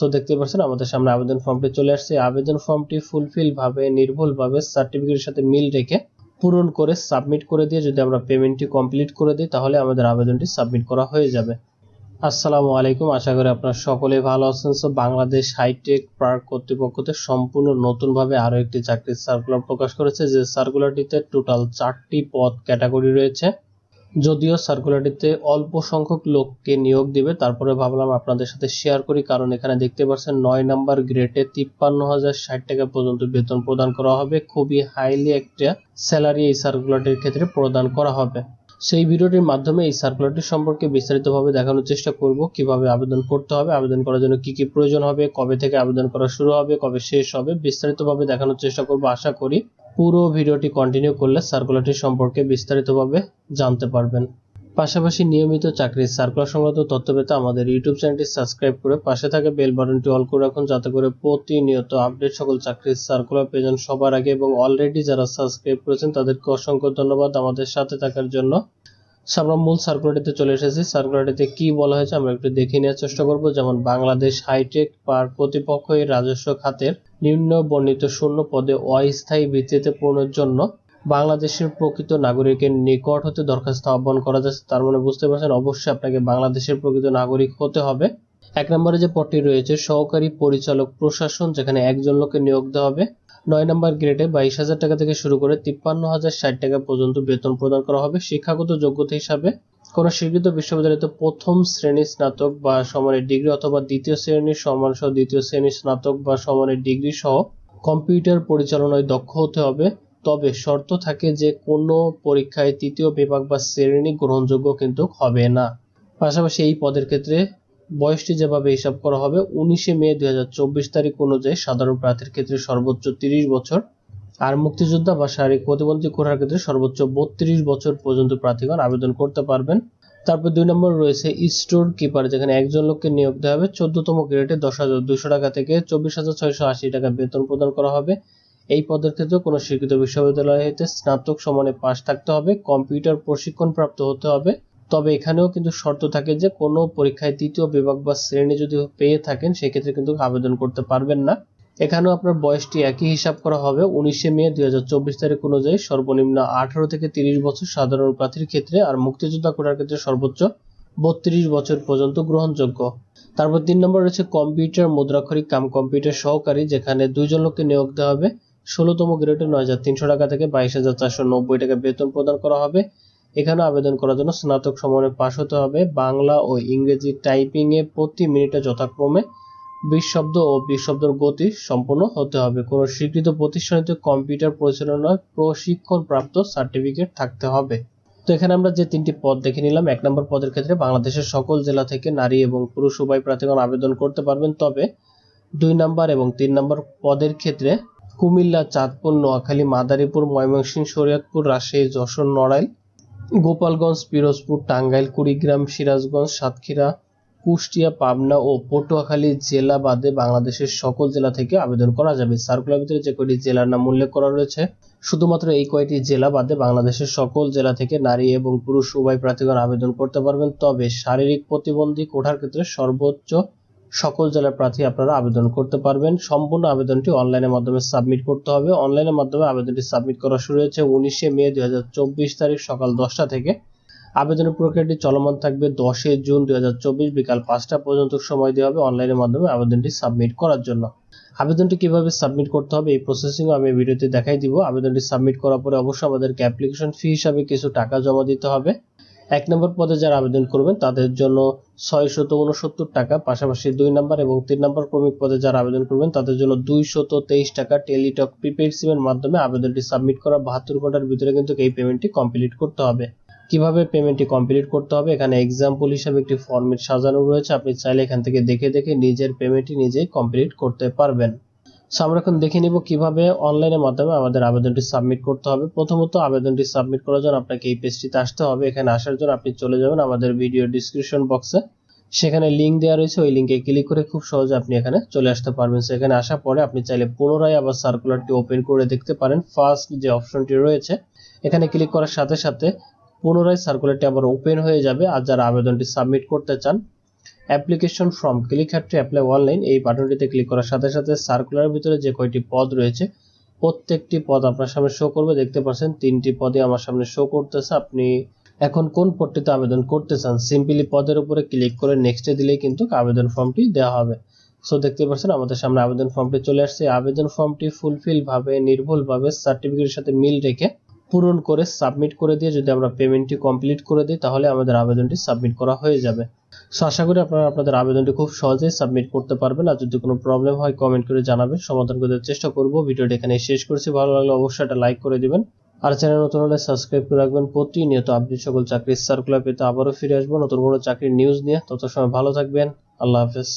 So দেখতে পাচ্ছেন, আমাদের সামনে আবেদন ফর্মটি চলে আসছে। আবেদন ফর্মটি ফুলফিল ভাবে নির্ভুল ভাবে সার্টিফিকেটের সাথে মিল রেখে পূরণ করে সাবমিট করে দিয়ে যদি আমরা পেমেন্টটি কমপ্লিট করে দিই, তাহলে আমাদের আবেদনটি সাবমিট করা হয়ে যাবে। আসসালামু আলাইকুম, আশা করি আপনারা সকলে ভালো আছেন। So Bangladesh hi tech park কর্তৃপক্ষতে সম্পূর্ণ নতুনভাবে আরও একটি চাকরির সার্কুলার প্রকাশ করেছে, যে সার্কুলারটিতে টোটাল চারটি পদ ক্যাটাগরি রয়েছে। যদিও সার্কুলারটিতে অল্প সংখ্যক লোককে নিয়োগ দিবে, তারপরে ভাবলাম আপনাদের সাথে শেয়ার করি, কারণ এখানে দেখতে পাচ্ছেন নয় নাম্বার গ্রেডে তিপ্পান্ন হাজার ষাট টাকা পর্যন্ত বেতন প্রদান করা হবে। খুবই হাইলি একটা স্যালারি এই সার্কুলারটির ক্ষেত্রে প্রদান করা হবে। সেই ভিডিওটির মাধ্যমে এই সার্কুলারটি সম্পর্কে বিস্তারিতভাবে দেখানোর চেষ্টা করব, কীভাবে আবেদন করতে হবে, আবেদন করার জন্য কি কি প্রয়োজন হবে, কবে থেকে আবেদন করা শুরু হবে, কবে শেষ হবে, বিস্তারিতভাবে দেখানোর চেষ্টা করব, আশা করি পুরো ভিডিওটি কন্টিনিউ করলে সার্কুলারটি সম্পর্কে বিস্তারিতভাবে জানতে পারবেন। পাশাপাশি নিয়মিত চাকরির সার্কুলার সংক্রান্ত তথ্য পেতে আমাদের ইউটিউব চ্যানেলটি সাবস্ক্রাইব করে পাশে থাকা বেল বাটনটি অল করে রাখুন, যাতে করে প্রতিনিয়ত আপডেট সকল চাকরির সার্কুলার পেয়ে সবার আগে এবং অলরেডি যারা সাবস্ক্রাইব করেছেন, তাদেরকে অসংখ্য ধন্যবাদ আমাদের সাথে থাকার জন্য। আমরা মূল সার্কুলারটিতে চলে এসেছি। সার্কুলারটিতে কি বলা হয়েছে আমরা একটু দেখে নেওয়ার চেষ্টা করব। যেমন বাংলাদেশ হাইটেক পার্ক কর্তৃপক্ষ এর রাজস্ব খাতের নিম্ন বর্ণিত শূন্য পদে অস্থায়ী ভিত্তিতে পূরণের জন্য বাংলাদেশের প্রকৃত নাগরিকের নিকট হতে দরখাস্ত আহ্বান করা যাচ্ছে। তার মানে বুঝতে পারছেন, অবশ্যই আপনাকে বাংলাদেশের প্রকৃত নাগরিক হতে হবে। এক নম্বরে যে পদটি রয়েছে, সহকারী পরিচালক প্রশাসন, যেখানে একজন লোককে নিয়োগ দেওয়া হবে। নয় নম্বর গ্রেডে বাইশ হাজার টাকা থেকে শুরু করে তিপ্পান্ন হাজার ষাট টাকা পর্যন্ত বেতন প্রদান করা হবে। শিক্ষাগত যোগ্যতা হিসাবে কোন স্বীকৃত বিশ্ববিদ্যালয়তে প্রথম শ্রেণির স্নাতক বা সমানের ডিগ্রি অথবা দ্বিতীয় শ্রেণির সমান সহ দ্বিতীয় শ্রেণির স্নাতক বা সমানের ডিগ্রি সহ কম্পিউটার পরিচালনায় দক্ষ হতে হবে। তবে শর্ত থাকে যে কোনো পরীক্ষায় তৃতীয় বিভাগ বা শ্রেণি গ্রহণযোগ্য কিন্তু হবে না। পাশাপাশি এই পদের ক্ষেত্রে বয়সটি যেভাবে হিসাব করা হবে, উনিশে মে দু হাজার চব্বিশ তারিখ অনুযায়ী সাধারণ প্রার্থীর ক্ষেত্রে সর্বোচ্চ তিরিশ বছর আর মুক্তিযোদ্ধা বা শারীরিক প্রতিবন্ধী কোঠার ক্ষেত্রে সর্বোচ্চ বত্রিশ বছর পর্যন্ত প্রার্থীগণ আবেদন করতে পারবেন। তারপর দুই নম্বর রয়েছে স্টোর কিপার, যেখানে একজন লোককে নিয়োগ দেওয়া হবে। চোদ্দতম গ্রেডে দশ হাজার দুশো টাকা থেকে চব্বিশ হাজার ছয়শো আশি টাকা বেতন প্রদান করা হবে। এই পদের ক্ষেত্রে কোনো স্বীকৃত বিশ্ববিদ্যালয় হইতে স্নাতক সমানে পাশ থাকতে হবে, কম্পিউটার প্রশিক্ষণ প্রাপ্ত হতে হবে। তবে এখানেও কিন্তু শর্ত থাকে যে কোনো পরীক্ষায় তৃতীয় বিভাগ বা শ্রেণি যদি পেয়ে থাকেন, সেক্ষেত্রে কিন্তু আবেদন করতে পারবেন না। এখানেও আপনার বয়সটি একই হিসাব করা হবে। উনিশে মে দুই হাজার চব্বিশ তারিখ অনুযায়ী সর্বনিম্ন আঠারো থেকে তিরিশ বছর সাধারণ প্রার্থীর ক্ষেত্রে আর মুক্তিযোদ্ধা কোটার ক্ষেত্রে সর্বোচ্চ বত্রিশ বছর পর্যন্ত গ্রহণযোগ্য। তারপর তিন নম্বর রয়েছে কম্পিউটার, মুদ্রাক্ষরিক, কাম কম্পিউটার সহকারী, যেখানে দুইজন লোককে নিয়োগ দেওয়া হবে। ষোলোতম গ্রেডে নয় হাজার তিনশো টাকা থেকে বাইশ হাজার চারশো নব্বই টাকা বেতন প্রদান করা হবে। এখানে আবেদন করার জন্য স্নাতক সমানে পাশ হতে হবে। বাংলা ও ইংরেজি টাইপিং এ প্রতি মিনিটে যথাক্রমে শব্দ ও বিশ শব্দের গতি সম্পন্ন হতে হবে। কোনো স্বীকৃত প্রতিষ্ঠানিতে কম্পিউটার পরিচালনার প্রশিক্ষণ প্রাপ্ত সার্টিফিকেট থাকতে হবে। তো এখানে আমরা যে তিনটি পদ দেখে নিলাম, এক নম্বর পদের ক্ষেত্রে বাংলাদেশের সকল জেলা থেকে নারী এবং পুরুষ উভয় প্রার্থীগণ আবেদন করতে পারবেন। তবে দুই নম্বর এবং তিন নম্বর পদের ক্ষেত্রে কুমিল্লা, চাঁদপুর, নোয়াখালী, মাদারীপুর, ময়মনসিংহ, শরীয়তপুর, রাজশাহী, যশোর, নড়াইল, গোপালগঞ্জ, পিরোজপুর, টাঙ্গাইল, কুড়িগ্রাম, সিরাজগঞ্জ, সাতক্ষীরা কুষ্টিয়া, পাবনা ও পটুয়াখালী জেলা বাদে বাংলাদেশের সকল জেলা থেকে আবেদন করা যাবে। সার্কুলার ভিতরে যে কয়টি জেলার নাম উল্লেখ করা রয়েছে, শুধুমাত্র এই কয়টি জেলা বাদে বাংলাদেশের সকল জেলা থেকে নারী এবং পুরুষ উভয় প্রার্থীগণ আবেদন করতে পারবেন। তবে শারীরিক প্রতিবন্ধী কোঠার ক্ষেত্রে সর্বোচ্চ সকল জেলার প্রার্থী আপনারা আবেদন করতে পারবেন। সম্পূর্ণ আবেদনটি অনলাইনের মাধ্যমে সাবমিট করতে হবে। অনলাইনের মাধ্যমে আবেদনটি সাবমিট করা শুরু হয়েছে উনিশে মে দু হাজার চব্বিশ তারিখ সকাল দশটা থেকে। আবেদনের প্রক্রিয়াটি চলমান থাকবে দশই জুন দু হাজার চব্বিশ বিকাল পাঁচটা পর্যন্ত সময় দেওয়া হবে অনলাইনের মাধ্যমে আবেদনটি সাবমিট করার জন্য। আবেদনটি কীভাবে সাবমিট করতে হবে এই প্রসেসিং আমি ভিডিওতে দেখাই দিব। আবেদনটি সাবমিট করার পরে অবশ্যই আমাদেরকে অ্যাপ্লিকেশন ফি হিসাবে কিছু টাকা জমা দিতে হবে। এক নম্বর পদে যারা আবেদন করবেন, তাদের জন্য ছয়শত উনসত্তর টাকা, পাশাপাশি দুই নম্বর এবং তিন নম্বর ক্রমিক পদে যারা আবেদন করবেন, তাদের জন্য দুইশত তেইশ টাকা টেলিটক প্রিপেড সিমের মাধ্যমে আবেদনটি সাবমিট করা বাহাত্তর ঘণ্টার ভিতরে কিন্তু এই পেমেন্টটি কমপ্লিট করতে হবে। কীভাবে পেমেন্টটি কমপ্লিট করতে হবে? এখানে এক্সাম্পল হিসাবে একটি ফর্মেট সাজানো রয়েছে। আপনি চাইলে এখান থেকে দেখে দেখে নিজের পেমেন্টটি নিজেই কমপ্লিট করতে পারবেন। সো আমরা এখন দেখে নিব কীভাবে অনলাইনের মাধ্যমে আমাদের আবেদনটি সাবমিট করতে হবে। প্রথমত, আবেদনটি সাবমিট করার জন্য আপনাকে এই পেজটিতে আসতে হবে। এখানে আসার জন্য আপনি চলে যাবেন আমাদের ভিডিও ডিসক্রিপশন বক্সে সেখানে লিঙ্ক দেওয়া রয়েছে। ওই লিঙ্কে ক্লিক করে খুব সহজে আপনি এখানে চলে আসতে পারবেন। সেখানে আসার পরে আপনি চাইলে পুনরায় আবার সার্কুলারটি ওপেন করে দেখতে পারেন। ফার্স্ট যে অপশনটি রয়েছে, এখানে ক্লিক করার সাথে সাথে পুনরায় সার্কুলারটি আবার ওপেন হয়ে যাবে। আর যারা আবেদনটি সাবমিট করতে চান application form click had to apply online এই বাটনটিতে ক্লিক করার সাথে সাথে সার্কুলারের ভিতরে যে কয়টি পদ রয়েছে, প্রত্যেকটি পদ আপনার সামনে শো করবে। দেখতে পাচ্ছেন, তিনটি পদে আমার সামনে শো করতেছে। আপনি এখন কোন পদটিতে আবেদন করতে চান সিম্পলি পদের উপরে ক্লিক করে নেক্সটে দিলেই কিন্তু আবেদন ফর্মটি দেওয়া হবে। সো দেখতে পাচ্ছেন, আমাদের সামনে আবেদন ফর্মটি চলে আসছে। আবেদন ফর্মটি ফুলফিল ভাবে নির্ভুল ভাবে সার্টিফিকেটের সাথে মিল রেখে পূরণ করে সাবমিট করে দিয়ে যদি আমরা পেমেন্টটি কমপ্লিট করে দিই, তাহলে আমাদের আবেদনটি সাবমিট করা হয়ে যাবে। সো আশা করি আপনারা আপনাদের আবেদনটি খুব সহজেই সাবমিট করতে পারবেন। আর যদি কোনো প্রবলেম হয় কমেন্ট করে জানাবেন। সমাধান করতে চেষ্টা করব। ভিডিওটি এখানে শেষ করছি। ভালো লাগলে অবশ্যই একটা লাইক করে দিবেন। আর চ্যানেল নতুন হলে সাবস্ক্রাইব করে রাখবেন। প্রতিনিয়ত আপডেট সকল চাকরির সার্কুলার পেতে আবারও ফিরে আসব। নতুন কোনো চাকরির নিউজ নিয়ে। তত সময় ভালো থাকবেন। আল্লাহ হাফেজ।